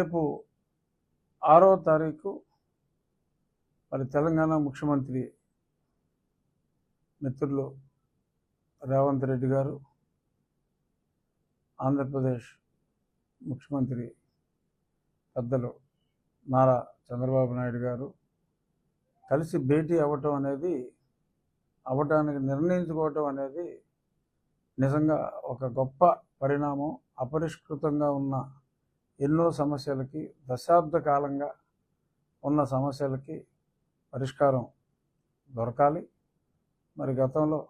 రేపు ఆరో తారీఖు మరి తెలంగాణ ముఖ్యమంత్రి మిత్రులు రేవంత్ రెడ్డి గారు ఆంధ్రప్రదేశ్ ముఖ్యమంత్రి పెద్దలు నారా చంద్రబాబు నాయుడు గారు కలిసి భేటీ అవ్వటం అనేది అవ్వటానికి నిర్ణయించుకోవటం అనేది నిజంగా ఒక గొప్ప పరిణామం అపరిష్కృతంగా ఉన్న ఎన్నో సమస్యలకి దశాబ్ద కాలంగా ఉన్న సమస్యలకి పరిష్కారం దొరకాలి. మరి గతంలో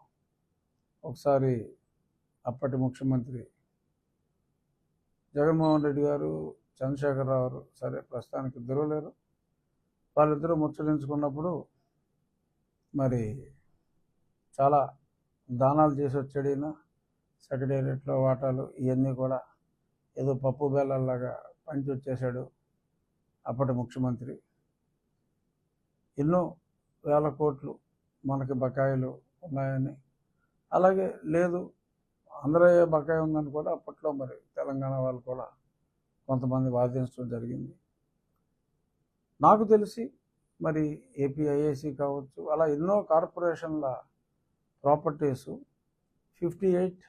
ఒకసారి అప్పటి ముఖ్యమంత్రి జగన్మోహన్ రెడ్డి గారు చంద్రశేఖరరావు గారు సరే ప్రస్తుతానికి ఇద్దరూ లేరు. వాళ్ళిద్దరూ ముచ్చరించుకున్నప్పుడు మరి చాలా దానాలు చేసి వచ్చాడు ఈయన. సెక్రటేరియట్లో వాటాలు ఇవన్నీ కూడా ఏదో పప్పు బెల్లల్లాగా పంచి వచ్చేసాడు అప్పటి ముఖ్యమంత్రి. ఎన్నో వేల కోట్లు మనకి బకాయిలు ఉన్నాయని. అలాగే లేదు ఆంధ్రయ్య బకాయి ఉందని కూడా అప్పట్లో మరి తెలంగాణ వాళ్ళు కూడా కొంతమంది వాదించడం జరిగింది. నాకు తెలిసి మరి ఏపీ ఐఏసీ కావచ్చు అలా ఎన్నో కార్పొరేషన్ల properties fifty eight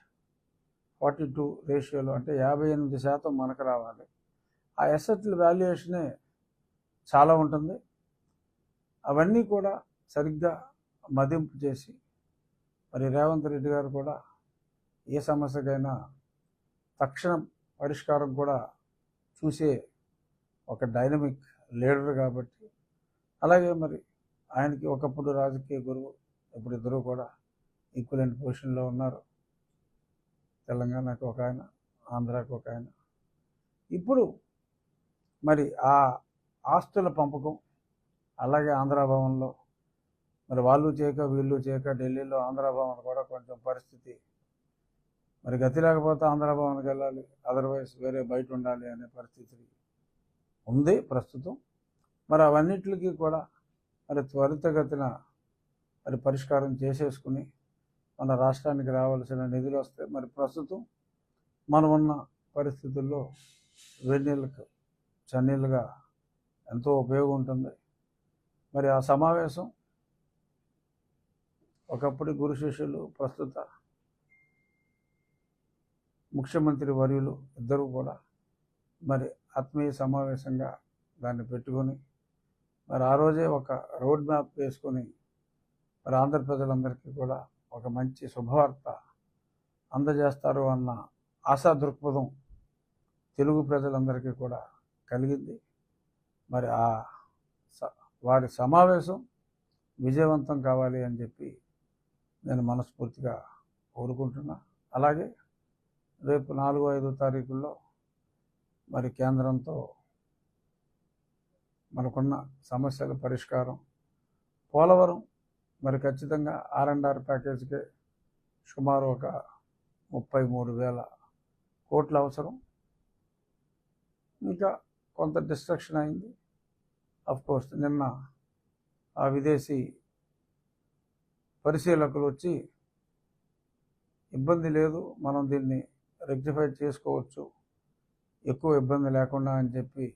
forty two రేషియోలో అంటే యాభై ఎనిమిది శాతం మనకు రావాలి. ఆ ఎసెట్ల వాల్యుయేషనే చాలా ఉంటుంది. అవన్నీ కూడా సరిగ్గా మదింపు చేసి మరి రేవంత్ రెడ్డి గారు కూడా ఏ సమస్యకైనా తక్షణ పరిష్కారం కూడా చూసే ఒక డైనమిక్ లీడర్ కాబట్టి అలాగే మరి ఆయనకి ఒకప్పుడు రాజకీయ గురువు ఇప్పుడు ఇద్దరు కూడా ఈక్వలెంట్ పొజిషన్లో ఉన్నారు. తెలంగాణకు ఒక ఆయన ఆంధ్రాకు ఒక ఆయన. ఇప్పుడు మరి ఆ ఆస్తుల పంపకం అలాగే ఆంధ్ర భవన్లో మరి వాళ్ళు చేయక వీళ్ళు చేయక ఢిల్లీలో ఆంధ్రభవన్ కూడా కొంచెం పరిస్థితి మరి గతి లేకపోతే ఆంధ్రభవన్కి వెళ్ళాలి అదర్వైజ్ వేరే బయట ఉండాలి అనే పరిస్థితి ఉంది ప్రస్తుతం. మరి అవన్నిటికి కూడా మరి త్వరితగతిన మరి పరిష్కారం చేసేసుకుని మన రాష్ట్రానికి రావాల్సిన నిధులు వస్తే మరి ప్రస్తుతం మనం ఉన్న పరిస్థితుల్లో వెన్నీళ్ళకు చన్నీళ్ళుగా ఎంతో ఉపయోగం ఉంటుంది. మరి ఆ సమావేశం ఒకప్పుడు గురు శిష్యులు ప్రస్తుత ముఖ్యమంత్రి వర్యులు ఇద్దరు కూడా మరి ఆత్మీయ సమావేశంగా దాన్ని పెట్టుకొని మరి ఆ రోజే ఒక రోడ్ మ్యాప్ వేసుకొని మరి ఆంధ్ర ప్రజలందరికీ కూడా ఒక మంచి శుభవార్త అందజేస్తారు అన్న ఆశా దృక్పథం తెలుగు ప్రజలందరికీ కూడా కలిగింది. మరి ఆ స- వారి సమావేశం విజయవంతం కావాలి అని చెప్పి నేను మనస్ఫూర్తిగా కోరుకుంటున్నా. అలాగే రేపు నాలుగు ఐదో తారీఖుల్లో మరి కేంద్రంతో మనకున్న సమస్యల పరిష్కారం పోలవరం మరి ఖచ్చితంగా ఆర్ అండ్ ఆర్ ప్యాకేజ్కే సుమారు ఒక ముప్పై మూడు వేల కోట్ల అవసరం. ఇంకా కొంత డిస్ట్రక్షన్ అయింది. కోర్స్ నిన్న ఆ విదేశీ పరిశీలకులు వచ్చి ఇబ్బంది లేదు మనం దీన్ని రెక్టిఫై చేసుకోవచ్చు. ఎక్కువ ఇబ్బంది లేకుండా అని చెప్పి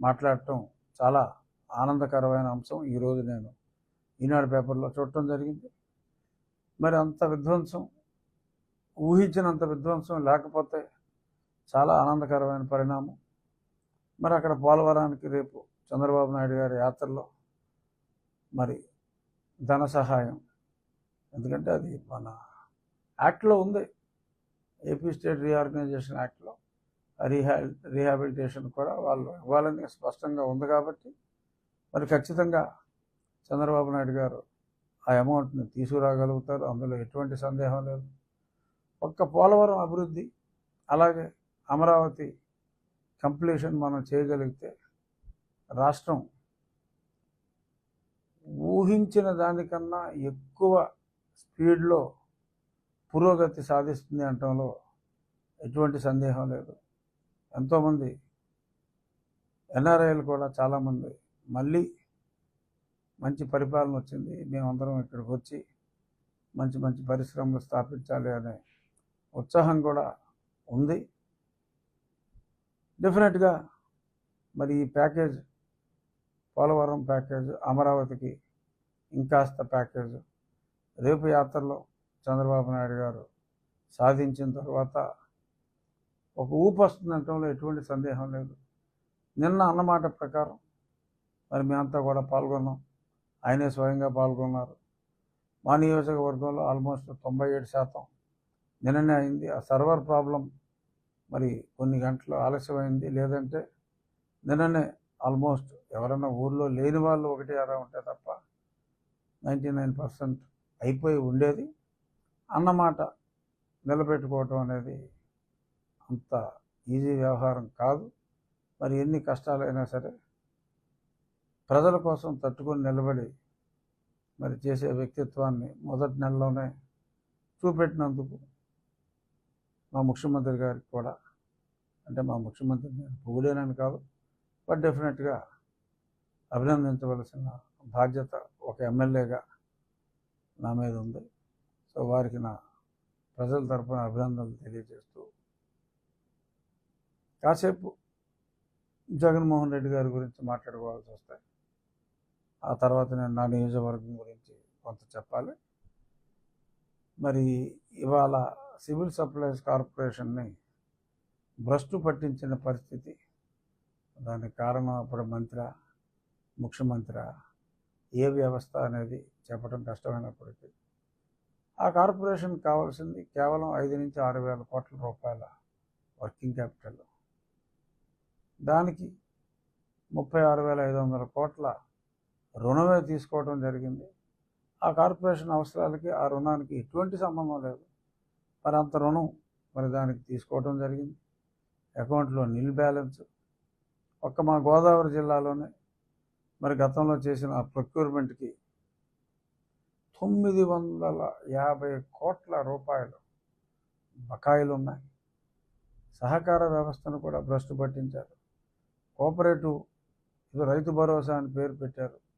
మాట్లాడటం చాలా ఆనందకరమైన అంశం. ఈరోజు నేను ఈనాడు పేపర్లో చూడటం జరిగింది. మరి అంత విధ్వంసం ఊహించినంత విధ్వంసం లేకపోతే చాలా ఆనందకరమైన పరిణామం. మరి అక్కడ పోలవరానికి రేపు చంద్రబాబు నాయుడు గారి యాత్రలో మరి ధన సహాయం. ఎందుకంటే అది మన యాక్ట్లో ఉంది. ఏపీ స్టేట్ రీఆర్గనైజేషన్ యాక్ట్లో. రీహా రీహాబిలిటేషన్ కూడా వాళ్ళు ఇవ్వాలని స్పష్టంగా ఉంది కాబట్టి మరి ఖచ్చితంగా చంద్రబాబు నాయుడు గారు ఆ అమౌంట్ని తీసుకురాగలుగుతారు. అందులో ఎటువంటి సందేహం లేదు. ఒక్క పోలవరం అభివృద్ధి అలాగే అమరావతి కంప్లీషన్ మనం చేయగలిగితే రాష్ట్రం ఊహించిన దానికన్నా ఎక్కువ స్పీడ్లో పురోగతి సాధిస్తుంది అనటంలో ఎటువంటి సందేహం లేదు. ఎంతోమంది ఎన్ఆర్ఐలు కూడా చాలామంది మళ్ళీ మంచి పరిపాలన వచ్చింది. మేమందరం ఇక్కడికి వచ్చి మంచి మంచి పరిశ్రమలు స్థాపించాలి అనే ఉత్సాహం కూడా ఉంది. డెఫినెట్గా మరి ఈ ప్యాకేజ్ పోలవరం ప్యాకేజ్ అమరావతికి ఇంకాస్త ప్యాకేజ్. రేపు యాత్రలో చంద్రబాబు నాయుడు గారు సాధించిన తర్వాత ఒక ఊపు వస్తుందంటంలో ఎటువంటి సందేహం లేదు. నిన్న అన్నమాట ప్రకారం మరి మేమంతా కూడా పాల్గొన్నాం. ఆయనే స్వయంగా పాల్గొన్నారు. మా నియోజకవర్గంలో ఆల్మోస్ట్ తొంభై ఏడు శాతం. నిన్ననే అయింది ఆ సర్వర్ ప్రాబ్లం. మరి కొన్ని గంటలు ఆలస్యమైంది. లేదంటే నిన్ననే ఆల్మోస్ట్ ఎవరైనా ఊర్లో లేని వాళ్ళు ఒకటి అరా ఉంటే తప్ప నైంటీ నైన్ పర్సెంట్ అయిపోయి ఉండేది. అన్నమాట నిలబెట్టుకోవటం అనేది అంత ఈజీ వ్యవహారం కాదు. మరి ఎన్ని కష్టాలైనా సరే ప్రజల కోసం తట్టుకొని నిలబడి మరి చేసే వ్యక్తిత్వాన్ని మొదటి నెలలోనే చూపెట్టినందుకు మా ముఖ్యమంత్రి గారికి కూడా అంటే మా ముఖ్యమంత్రి నేను పొగిడేనని కాదు బట్ డెఫినెట్గా అభినందించవలసిన బాధ్యత ఒక ఎమ్మెల్యేగా నా మీద ఉంది. సో వారికి నా ప్రజల తరపున అభినందనలు తెలియజేస్తూ కాసేపు జగన్మోహన్ రెడ్డి గారి గురించి మాట్లాడుకోవాల్సి వస్తాయి ఆ తర్వాత నేను నా నియోజకవర్గం గురించి కొంత చెప్పాలి. మరి ఇవాళ సివిల్ సప్లైస్ కార్పొరేషన్ని భ్రష్టు పట్టించిన పరిస్థితి దానికి కారణం అప్పుడు మంత్రి ముఖ్యమంత్రి ఏ వ్యవస్థ అనేది చెప్పడం కష్టమైనప్పటికీ ఆ కార్పొరేషన్ కావాల్సింది కేవలం ఐదు నుంచి ఆరు వేల కోట్ల రూపాయల వర్కింగ్ క్యాపిటల్. దానికి ముప్పై ఆరు వేల ఐదు వందల కోట్ల రుణమే తీసుకోవడం జరిగింది. ఆ కార్పొరేషన్ అవసరాలకి ఆ రుణానికి ఎటువంటి సంబంధం లేదు. మరి అంత రుణం మరి దానికి తీసుకోవడం జరిగింది. అకౌంట్లో నిల్ బ్యాలెన్స్ ఒక్క మా గోదావరి జిల్లాలోనే మరి గతంలో చేసిన ఆ ప్రొక్యూర్మెంట్కి తొమ్మిది వందల యాభై కోట్ల రూపాయలు బకాయిలు ఉన్నాయి. సహకార వ్యవస్థను కూడా భ్రష్టు పట్టించారు. కోఆపరేటివ్ ఇది రైతు భరోసా అని పేరు పెట్టారు.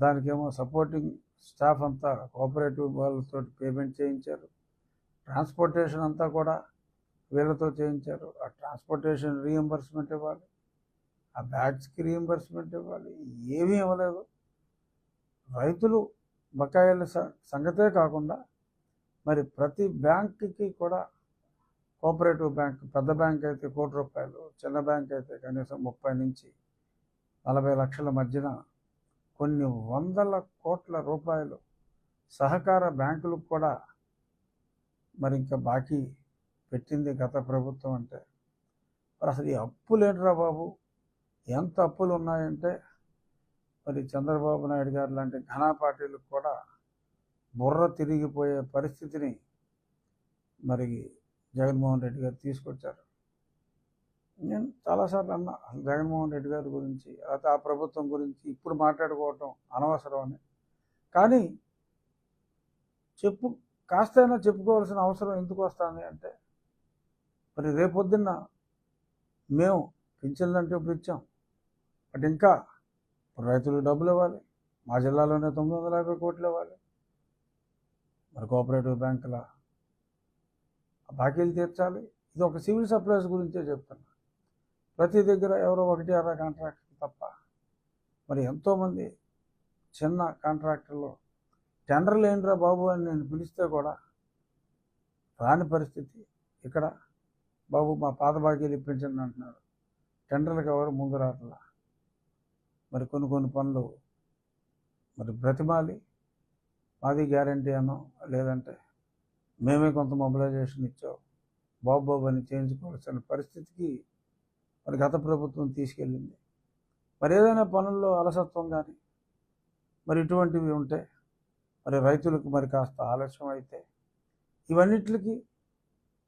దానికేమో సపోర్టింగ్ స్టాఫ్ అంతా కోఆపరేటివ్ వాళ్ళతో పేమెంట్ చేయించారు. ట్రాన్స్పోర్టేషన్ అంతా కూడా వీళ్ళతో చేయించారు. ఆ ట్రాన్స్పోర్టేషన్ రీఎంబర్స్మెంట్ ఇవ్వాలి. ఆ బ్యాగ్స్కి రీఎంబర్స్మెంట్ ఇవ్వాలి. ఏమీ ఇవ్వలేదు. రైతులు బకాయిల సంగతే కాకుండా మరి ప్రతి బ్యాంకుకి కూడా కోఆపరేటివ్ బ్యాంక్ పెద్ద బ్యాంక్ అయితే కోటి రూపాయలు చిన్న బ్యాంక్ అయితే కనీసం ముప్పై నుంచి నలభై లక్షల మధ్యన కొన్ని వందల కోట్ల రూపాయలు సహకార బ్యాంకులకు కూడా మరి ఇంకా బాకీ పెట్టింది గత ప్రభుత్వం అంటే. మరి అసలు ఈ అప్పులేంట్రా బాబు? ఎంత అప్పులు ఉన్నాయంటే మరి చంద్రబాబు నాయుడు గారు లాంటి ఘనా పార్టీలకు కూడా బుర్ర తిరిగిపోయే పరిస్థితిని మరి జగన్మోహన్ రెడ్డి గారు తీసుకొచ్చారు. నేను చాలాసార్లు అన్నా అసలు జగన్మోహన్ రెడ్డి గారి గురించి లేకపోతే ఆ ప్రభుత్వం గురించి ఇప్పుడు మాట్లాడుకోవటం అనవసరం అని. కానీ చెప్పు కాస్తైనా చెప్పుకోవాల్సిన అవసరం ఎందుకు వస్తుంది అంటే మరి రేపొద్దున్న మేము పింఛన్లు అంటే ఇప్పుడు ఇచ్చాం. బట్ ఇంకా ఇప్పుడు డబ్బులు ఇవ్వాలి. మా జిల్లాలోనే తొమ్మిది వందల యాభై కోట్లు ఇవ్వాలి. మరి కోఆపరేటివ్ బ్యాంకుల బాకీలు తీర్చాలి. ఇది ఒక సివిల్ సప్లైస్ గురించే చెప్తున్నా. ప్రతి దగ్గర ఎవరో ఒకటి అర కాంట్రాక్ట్ తప్ప. మరి ఎంతోమంది చిన్న కాంట్రాక్టర్లు టెండర్లు ఏంట్రా బాబు అని నేను పిలిస్తే కూడా రాని పరిస్థితి. ఇక్కడ బాబు మా పాత బాకీలు ఇప్పించండి అంటున్నారు టెండర్లకు ఎవరు ముందు రావట్లా మరి కొన్ని కొన్ని పనులు మరి బ్రతిమాలి. మాది గ్యారంటీ అనో లేదంటే మేమే కొంత మొబిలైజేషన్ ఇచ్చాం. బాబు బాబు అని చేయించుకోవాల్సిన పరిస్థితికి మరి గత ప్రభుత్వం తీసుకెళ్ళింది. మరి ఏదైనా పనుల్లో అలసత్వం కానీ మరి ఇటువంటివి ఉంటే మరి రైతులకు మరి కాస్త ఆలస్యం అయితే ఇవన్నిటికి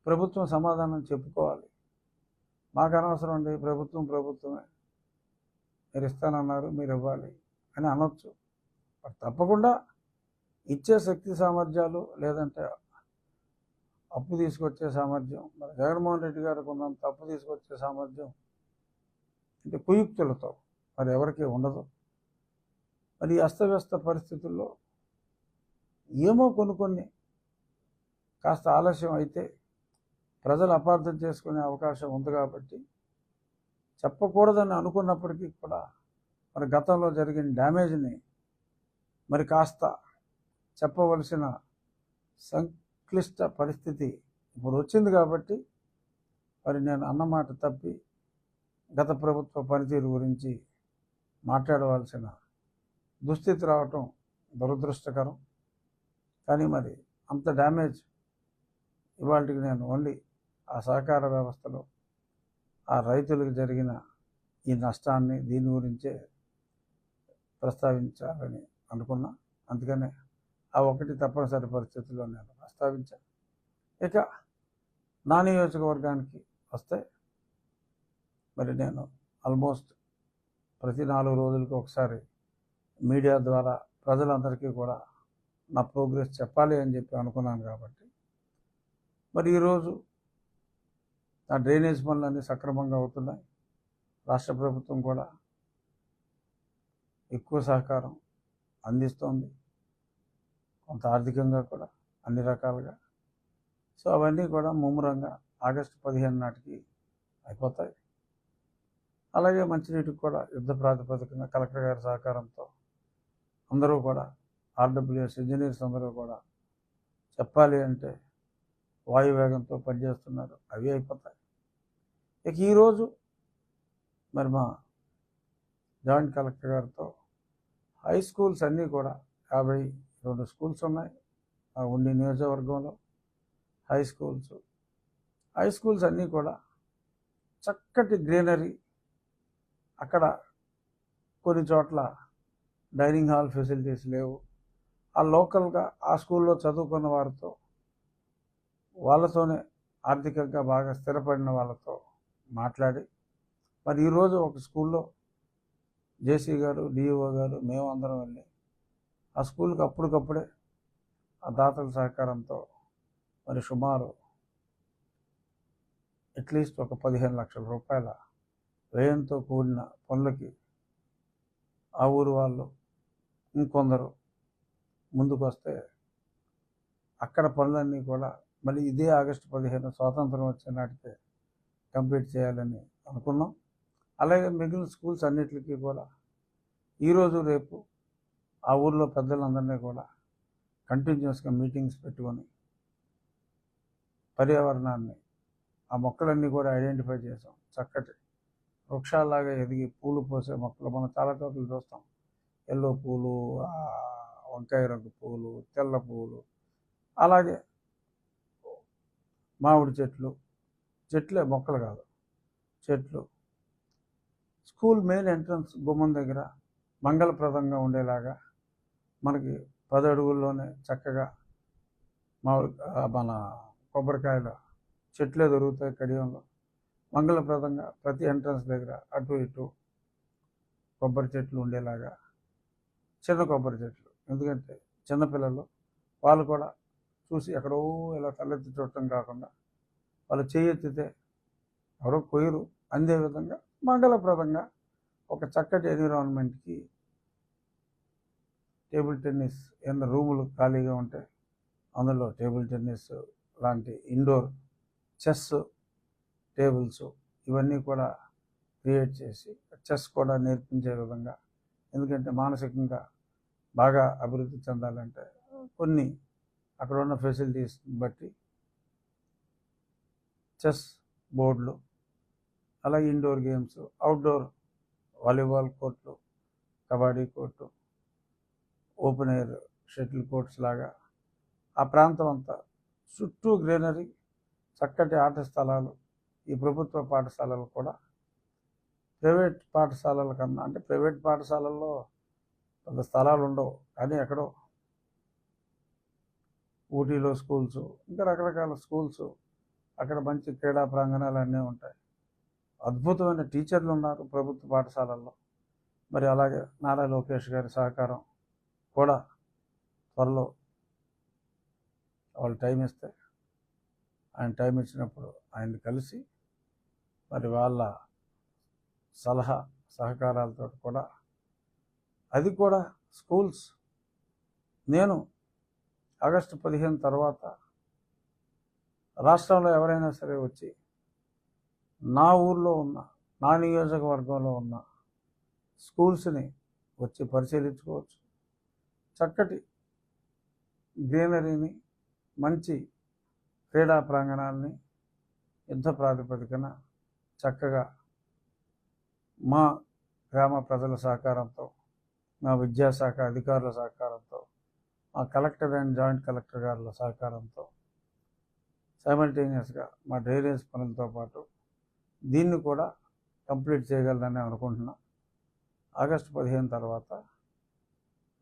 ప్రభుత్వం సమాధానం చెప్పుకోవాలి. మాకు అనవసరం అండి ప్రభుత్వం ప్రభుత్వమే. మీరు ఇస్తానన్నారు మీరు ఇవ్వాలి అని అనొచ్చు. మరి తప్పకుండా ఇచ్చే శక్తి సామర్థ్యాలు లేదంటే అప్పు తీసుకొచ్చే సామర్థ్యం మరి జగన్మోహన్ రెడ్డి గారికి ఉన్నంత అప్పు తీసుకొచ్చే సామర్థ్యం అంటే కుయుక్తులతో మరి ఎవరికి ఉండదు. మరి అస్తవ్యస్త పరిస్థితుల్లో ఏమో కొన్ని కొన్ని కాస్త ఆలస్యం అయితే ప్రజలు అపార్థం చేసుకునే అవకాశం ఉంది కాబట్టి చెప్పకూడదని అనుకున్నప్పటికీ కూడా మరి గతంలో జరిగిన డ్యామేజ్ని మరి కాస్త చెప్పవలసిన సంక్లిష్ట పరిస్థితి ఇప్పుడు వచ్చింది కాబట్టి మరి నేను అన్నమాట తప్పి గత ప్రభుత్వ పనితీరు గురించి మాట్లాడవలసిన దుస్థితి రావటం దురదృష్టకరం. కానీ మరి అంత డ్యామేజ్ ఇవాళకి నేను ఓన్లీ ఆ సహకార వ్యవస్థలో ఆ రైతులకు జరిగిన ఈ నష్టాన్ని దీని గురించే ప్రస్తావించాలని అనుకున్నా. అందుకనే ఆ ఒకటి తప్పనిసరి పరిస్థితుల్లో నేను ప్రస్తావించాను ఇక నా నియోజకవర్గానికి వస్తే మరి నేను ఆల్మోస్ట్ ప్రతి నాలుగు రోజులకి ఒకసారి మీడియా ద్వారా ప్రజలందరికీ కూడా నా ప్రోగ్రెస్ చెప్పాలి అని చెప్పి అనుకున్నాను కాబట్టి. మరి ఈరోజు నా డ్రైనేజ్ పనులన్నీ సక్రమంగా అవుతున్నాయి. రాష్ట్ర ప్రభుత్వం కూడా ఎక్కువ సహకారం అందిస్తోంది. కొంత ఆర్థికంగా కూడా అన్ని రకాలుగా. సో అవన్నీ కూడా ముమ్మరంగా ఆగస్టు పదిహేను నాటికి అయిపోతాయి. అలాగే మంచినీటికి కూడా యుద్ధ ప్రాతిపదికన కలెక్టర్ గారి సహకారంతో అందరూ కూడా ఆర్డబ్ల్యూఎస్ ఇంజనీర్స్ అందరూ కూడా చెప్పాలి అంటే వాయువేగంతో పనిచేస్తున్నారు. అవి అయిపోతాయి. ఇక ఈరోజు మరి మా జాయింట్ కలెక్టర్ గారితో హై స్కూల్స్ అన్నీ కూడా యాభై రెండు స్కూల్స్ ఉన్నాయి ఆ ఉండి నియోజకవర్గంలో. హై స్కూల్స్ హై స్కూల్స్ అన్నీ కూడా చక్కటి గ్రీనరీ అక్కడ కొన్ని చోట్ల డైనింగ్ హాల్ ఫెసిలిటీస్ లేవు. ఆ లోకల్గా ఆ స్కూల్లో చదువుకున్న వారితో వాళ్ళతోనే ఆర్థికంగా బాగా స్థిరపడిన వాళ్ళతో మాట్లాడి మరి ఈరోజు ఒక స్కూల్లో జేసీ గారు డిఈఓ గారు మేము అందరం వెళ్ళి ఆ స్కూల్కి అప్పటికప్పుడే ఆ దాతల సహకారంతో మరి సుమారు అట్లీస్ట్ ఒక పదిహేను లక్షల రూపాయల వ్యయంతో కూడిన పనులకి ఆ ఊరు వాళ్ళు ఇంకొందరు ముందుకు వస్తే అక్కడ పనులన్నీ కూడా మళ్ళీ ఇదే ఆగస్టు పదిహేను స్వాతంత్రం వచ్చే నాటికే కంప్లీట్ చేయాలని అనుకున్నాం. అలాగే మిగిలిన స్కూల్స్ అన్నిటికీ కూడా ఈరోజు రేపు ఆ ఊర్లో పెద్దలందరినీ కూడా కంటిన్యూస్గా మీటింగ్స్ పెట్టుకొని పర్యావరణాన్ని ఆ మొక్కలన్నీ కూడా ఐడెంటిఫై చేసాం. చక్కటి వృక్షాల్లాగా ఎదిగి పూలు పోసే మొక్కలు మనం చాలా చోట్ల చూస్తాం. ఎల్లో పూలు వంకాయ రంగు పూలు తెల్ల పూలు అలాగే మామిడి చెట్లు. చెట్లే మొక్కలు కాదు. చెట్లు. స్కూల్ మెయిన్ ఎంట్రన్స్ గుమ్మం దగ్గర మంగళప్రదంగా ఉండేలాగా మనకి పది అడుగుల్లోనే చక్కగా మామిడి మన కొబ్బరికాయల చెట్లే దొరుకుతాయి కడియంలో. మంగళప్రదంగా ప్రతి ఎంట్రన్స్ దగ్గర అటు ఇటు కొబ్బరి చెట్లు ఉండేలాగా చిన్న కొబ్బరి చెట్లు. ఎందుకంటే చిన్నపిల్లలు వాళ్ళు కూడా చూసి ఎక్కడో ఇలా తలెత్తి చూడటం కాకుండా వాళ్ళు చేయెత్తితే ఎవరో కొయ్యరు. అందే విధంగా మంగళప్రదంగా ఒక చక్కటి ఎన్విరాన్మెంట్కి టేబుల్ టెన్నిస్ ఏమైనా రూములు ఖాళీగా ఉంటే అందులో టేబుల్ టెన్నిస్ లాంటి ఇండోర్ చెస్ టేబుల్స్ ఇవన్నీ కూడా క్రియేట్ చేసి చెస్ కూడా నేర్పించే విధంగా. ఎందుకంటే మానసికంగా బాగా అభివృద్ధి చెందాలంటే కొన్ని అక్కడ ఉన్న ఫెసిలిటీస్ బట్టి చెస్ బోర్డులు అలాగే ఇండోర్ గేమ్స్ అవుట్డోర్ వాలీబాల్ కోర్టులు kabaddi court open air shuttle courts లాగా ఆ ప్రాంతం అంతా చుట్టూ గ్రీనరీ చక్కటి ఆట స్థలాలు ఈ ప్రభుత్వ పాఠశాలలు కూడా ప్రైవేట్ పాఠశాలల కన్నా అంటే ప్రైవేట్ పాఠశాలల్లో పెద్ద స్థలాలు ఉండవు. కానీ ఎక్కడో ఊటీలో స్కూల్స్ ఇంకా రకరకాల స్కూల్స్ అక్కడ మంచి క్రీడా ప్రాంగణాలు అన్నీ ఉంటాయి. అద్భుతమైన టీచర్లు ఉన్నారు ప్రభుత్వ పాఠశాలల్లో. మరి అలాగే నారా లోకేష్ గారి సహకారం కూడా త్వరలో వాళ్ళు టైం ఇస్తే ఆయన టైం ఇచ్చినప్పుడు ఆయన్ని కలిసి మరి వాళ్ళ సలహా సహకారాలతో కూడా. అది కూడా స్కూల్స్. నేను ఆగస్టు పదిహేను తర్వాత రాష్ట్రంలో ఎవరైనా సరే వచ్చి నా ఊర్లో ఉన్న నా నియోజకవర్గంలో ఉన్న స్కూల్స్ని వచ్చి పరిశీలించుకోవచ్చు. చక్కటి గ్రీనరీని మంచి క్రీడా ప్రాంగణాలని యుద్ధ ప్రాతిపదికన చక్కగా మా గ్రామ ప్రజల సహకారంతో మా విద్యాశాఖ అధికారుల సహకారంతో మా కలెక్టర్ అండ్ జాయింట్ కలెక్టర్ గారుల సహకారంతో సైమల్టేనియస్గా మా డ్రైనేజ్ పనులతో పాటు దీన్ని కూడా కంప్లీట్ చేయగలనని అనుకుంటున్నా. ఆగస్టు పదిహేను తర్వాత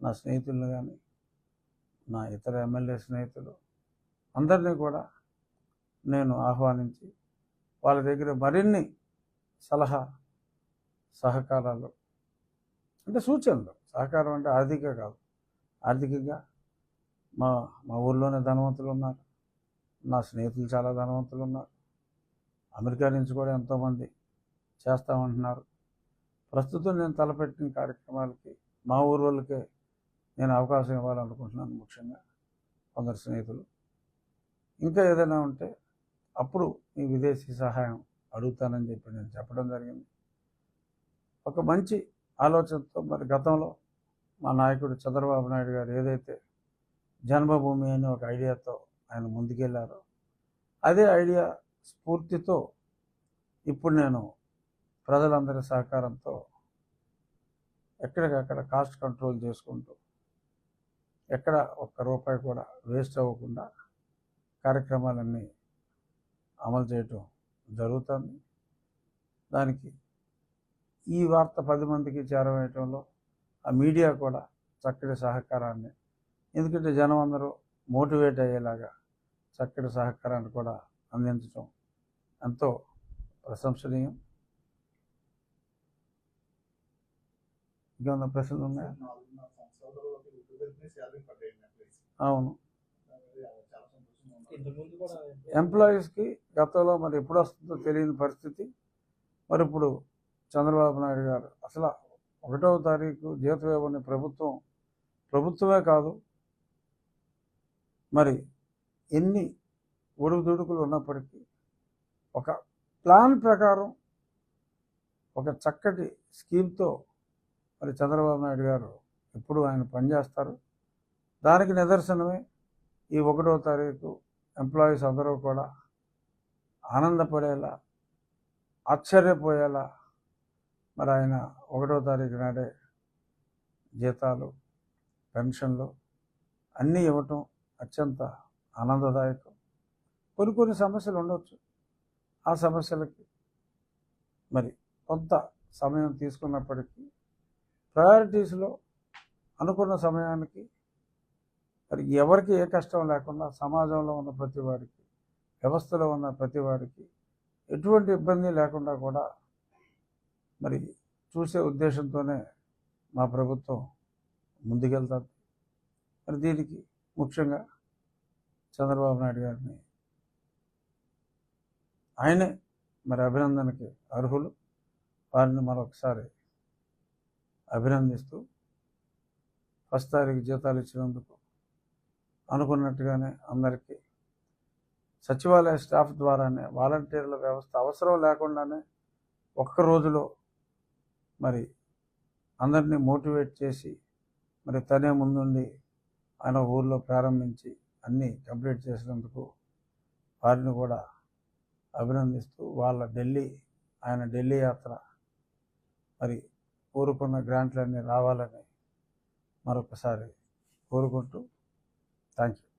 నా స్నేహితులను కానీ నా ఇతర ఎమ్మెల్యే స్నేహితులు అందరినీ కూడా నేను ఆహ్వానించి వాళ్ళ దగ్గర మరిన్ని సలహా సహకారాలు. అంటే సూచనలు. సహకారం అంటే ఆర్థిక కాదు. ఆర్థికంగా మా మా ఊర్లోనే ధనవంతులు ఉన్నారు నా స్నేహితులు చాలా ధనవంతులు ఉన్నారు అమెరికా నుంచి కూడా ఎంతోమంది చేస్తామంటున్నారు. ప్రస్తుతం నేను తలపెట్టిన కార్యక్రమాలకి మా ఊరు వాళ్ళకే నేను అవకాశం ఇవ్వాలనుకుంటున్నాను ముఖ్యంగా. కొందరు స్నేహితులు. ఇంకా ఏదైనా ఉంటే అప్పుడు ఈ విదేశీ సహాయం అడుగుతానని చెప్పి నేను చెప్పడం జరిగింది. ఒక మంచి ఆలోచనతో మరి గతంలో మా నాయకుడు చంద్రబాబు నాయుడు గారు ఏదైతే జన్మభూమి అని ఒక ఐడియాతో ఆయన ముందుకెళ్ళారో అదే ఐడియా స్ఫూర్తితో ఇప్పుడు నేను ప్రజలందరి సహకారంతో ఎక్కడికక్కడ కాస్ట్ కంట్రోల్ చేసుకుంటూ ఎక్కడ ఒక్క రూపాయి కూడా వేస్ట్ అవ్వకుండా కార్యక్రమాలన్నీ అమలు చేయటం జరుగుతుంది. దానికి ఈ వార్త పది మందికి చేరవేయటంలో ఆ మీడియా కూడా చక్కటి సహకారాన్ని ఎందుకంటే జనం అందరూ మోటివేట్ అయ్యేలాగా చక్కటి సహకారాన్ని కూడా అందించటం ఎంతో ప్రశంసనీయం. ఇంకేమన్నా ప్రశ్నలు ఉన్నాయా? అవును చాలా సంతోషంగా ఉంది ఇంతకుముందు కూడా ఎంప్లాయీస్కి గతంలో మరి ఎప్పుడు వస్తుందో తెలియని పరిస్థితి. మరి ఇప్పుడు చంద్రబాబు నాయుడు గారు అసలు ఒకటవ తారీఖు జీతం ఇవ్వని ప్రభుత్వం ప్రభుత్వమే కాదు. మరి ఎన్ని ఒడుగుదుడుకులు ఉన్నప్పటికీ ఒక ప్లాన్ ప్రకారం ఒక చక్కటి స్కీమ్తో మరి చంద్రబాబు నాయుడు గారు ఎప్పుడు ఆయన పనిచేస్తారు. దానికి నిదర్శనమే ఈ ఒకటో తారీఖు ఎంప్లాయీస్ అందరూ కూడా ఆనందపడేలా ఆశ్చర్యపోయేలా మరి ఆయన ఒకటో తారీఖు నాడే జీతాలు పెన్షన్లు అన్నీ ఇవ్వటం అత్యంత ఆనందదాయకం. కొన్ని కొన్ని సమస్యలు ఉండవచ్చు ఆ సమస్యలకి మరి కొంత సమయం తీసుకున్నప్పటికీ ప్రయారిటీస్లో అనుకున్న సమయానికి మరి ఎవరికి ఏ కష్టం లేకుండా సమాజంలో ఉన్న ప్రతి వాడికి వ్యవస్థలో ఉన్న ప్రతి వాడికి ఎటువంటి ఇబ్బంది లేకుండా కూడా మరి చూసే ఉద్దేశంతోనే మా ప్రభుత్వం ముందుకెళ్తుంది మరి దీనికి ముఖ్యంగా చంద్రబాబు నాయుడు గారిని ఆయనే మరి అభినందనకి అర్హులు. వారిని మరొకసారి అభినందిస్తూ ఫస్ట్ తారీఖు జీతాలు ఇచ్చినందుకు అనుకున్నట్టుగానే అందరికీ. సచివాలయ స్టాఫ్ ద్వారానే వాలంటీర్ల వ్యవస్థ అవసరం లేకుండానే ఒక్క రోజులో మరి అందరినీ మోటివేట్ చేసి మరి తనే ముందుండి ఆయన ఊర్లో ప్రారంభించి అన్నీ కంప్లీట్ చేసినందుకు వారిని కూడా అభినందిస్తూ వాళ్ళ ఢిల్లీ ఆయన ఢిల్లీ యాత్ర మరి కోరుకున్న గ్రాంట్లన్నీ రావాలని మరొకసారి కోరుకుంటూ Thank you.